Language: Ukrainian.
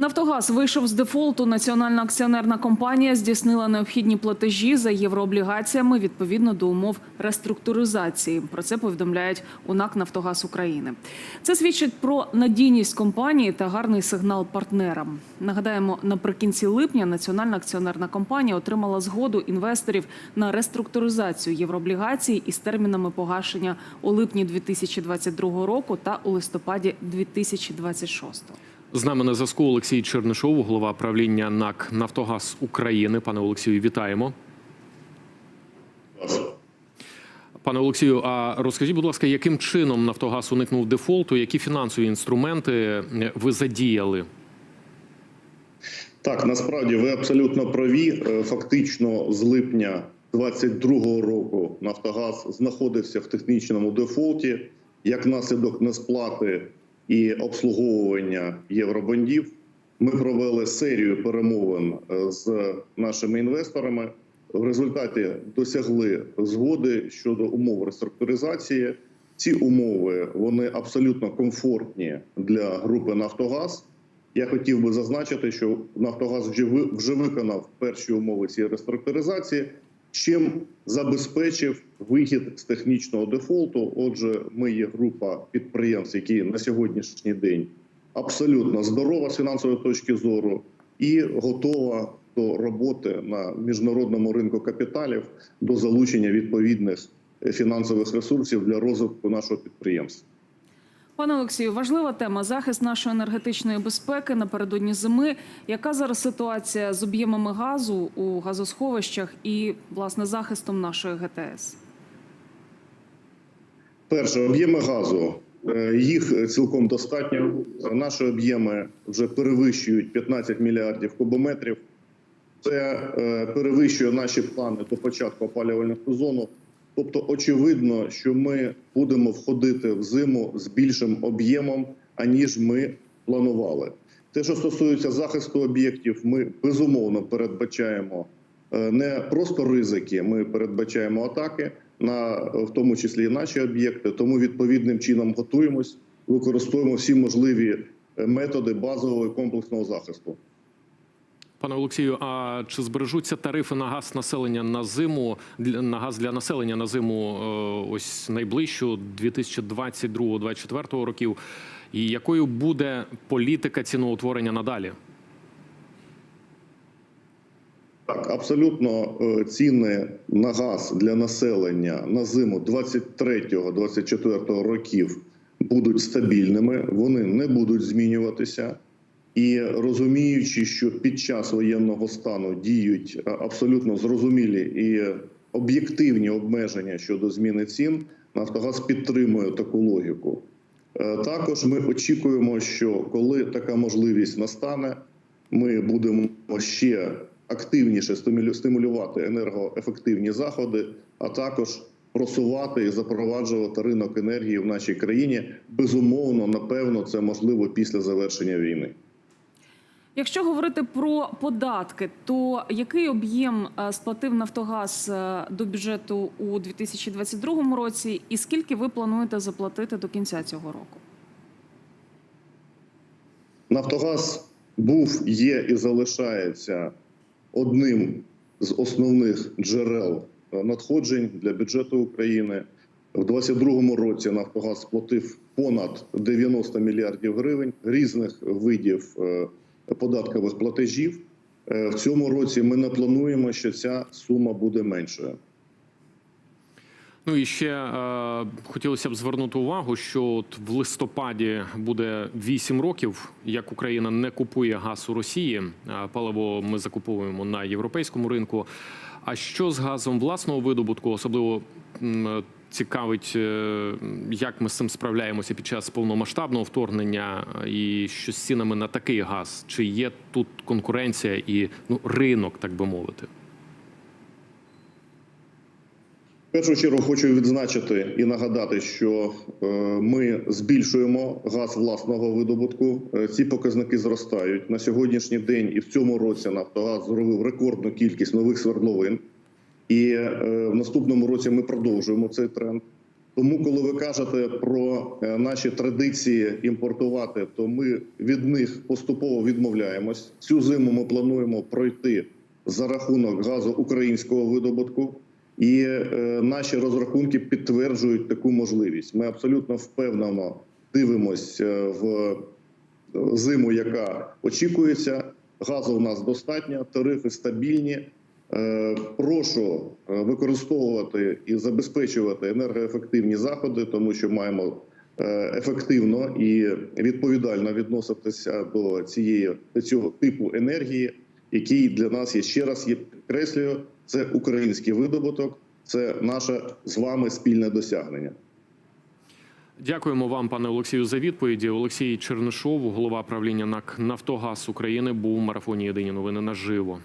Нафтогаз вийшов з дефолту. Національна акціонерна компанія здійснила необхідні платежі за єврооблігаціями відповідно до умов реструктуризації. Про це повідомляють у НАК Нафтогаз України. Це свідчить про надійність компанії та гарний сигнал партнерам. Нагадаємо, наприкінці липня Національна акціонерна компанія отримала згоду інвесторів на реструктуризацію єврооблігацій із термінами погашення у липні 2022 року та у листопаді 2026. З нами на зв'язку Олексій Чернишов, голова правління НАК Нафтогаз України. Пане Олексію, вітаємо. Пане Олексію, а розкажіть, будь ласка, яким чином Нафтогаз уникнув дефолту? Які фінансові інструменти е, ви задіяли? Так, насправді ви абсолютно праві. Е, Фактично, з липня 2022 року Нафтогаз знаходився в технічному дефолті як наслідок несплати і обслуговування євробондів. Ми провели серію перемовин е, з нашими інвесторами. В результаті досягли згоди щодо умов реструктуризації. Ці умови вони абсолютно комфортні для групи Нафтогаз. Я хотів би зазначити, що Нафтогаз вже виконав перші умови цієї реструктуризації, чим забезпечив вихід з технічного дефолту. Отже, ми є група підприємств, які на сьогоднішній день абсолютно здорова з фінансової точки зору і готова до роботи на міжнародному ринку капіталів до залучення відповідних фінансових ресурсів для розвитку нашого підприємства. Пане Олексію, важлива тема захист нашої енергетичної безпеки напередодні зими. Яка зараз ситуація з об'ємами газу у газосховищах і власне захистом нашої ГТС? Перше, об'єми газу. Е, Їх цілком достатньо. Наші об'єми вже перевищують 15 мільярдів кубометрів. Це е, перевищує наші плани до початку опалювального сезону. Тобто, очевидно, що ми будемо входити в зиму з більшим об'ємом, аніж ми планували. Те, що стосується захисту об'єктів, ми безумовно передбачаємо е, не просто ризики, ми передбачаємо атаки на в тому числі і наші об'єкти. Тому відповідним чином готуємось, використовуємо всі можливі е, методи базового і комплексного захисту. Пане Олексію, а чи збережуться тарифи на газ населення на зиму на газ для населення на зиму е, ось найближчу 2022-2024 років? І якою буде політика ціноутворення надалі? Так, абсолютно е, ціни на газ для населення на зиму 23-24 років будуть стабільними, вони не будуть змінюватися. І розуміючи, що під час воєнного стану діють абсолютно зрозумілі і об'єктивні обмеження щодо зміни цін, Нафтогаз підтримує таку логіку. Е, Також ми очікуємо, що коли така можливість настане, ми будемо ще активніше стимулю- стимулювати енергоефективні заходи, а також просувати і запроваджувати ринок енергії в нашій країні. Безумовно, напевно, це можливо після завершення війни. Якщо говорити про податки, то який об'єм е, сплатив Нафтогаз е, до бюджету у 2022 році, і скільки ви плануєте заплатити до кінця цього року? Нафтогаз був, є і залишається одним з основних джерел е, надходжень для бюджету України. В 2022 році Нафтогаз сплатив понад 90 мільярдів гривень різних видів податкових платежів. Е, В цьому році ми не плануємо, що ця сума буде меншою. Ну і ще е, хотілося б звернути увагу, що от в листопаді буде 8 років, як Україна не купує газ у Росії. Паливо ми закуповуємо на європейському ринку. А що з газом власного видобутку, особливо цікавить, е, як ми з цим справляємося під час повномасштабного вторгнення, і що з цінами на такий газ? Чи є тут конкуренція і ну ринок, так би мовити? В першу чергу хочу відзначити і нагадати, що е, ми збільшуємо газ власного видобутку. Е, Ці показники зростають на сьогоднішній день, і в цьому році Нафтогаз зробив рекордну кількість нових свердловин. І е, в наступному році ми продовжуємо цей тренд. Тому, коли ви кажете про е, наші традиції імпортувати, то ми від них поступово відмовляємось. Цю зиму ми плануємо пройти за рахунок газу українського видобутку, і е, наші розрахунки підтверджують таку можливість. Ми абсолютно впевнено дивимось е, в зиму, яка очікується. Газу в нас достатньо, тарифи стабільні. Е, Прошу е, використовувати і забезпечувати енергоефективні заходи, тому що маємо е, ефективно і відповідально відноситися до цієї цього типу енергії, який для нас є ще раз підкреслюю. Це український видобуток, це наше з вами спільне досягнення. Дякуємо вам, пане Олексію, за відповіді. Олексій Чернишов, голова правління НАК Нафтогаз України, був у марафоні Єдині новини наживо.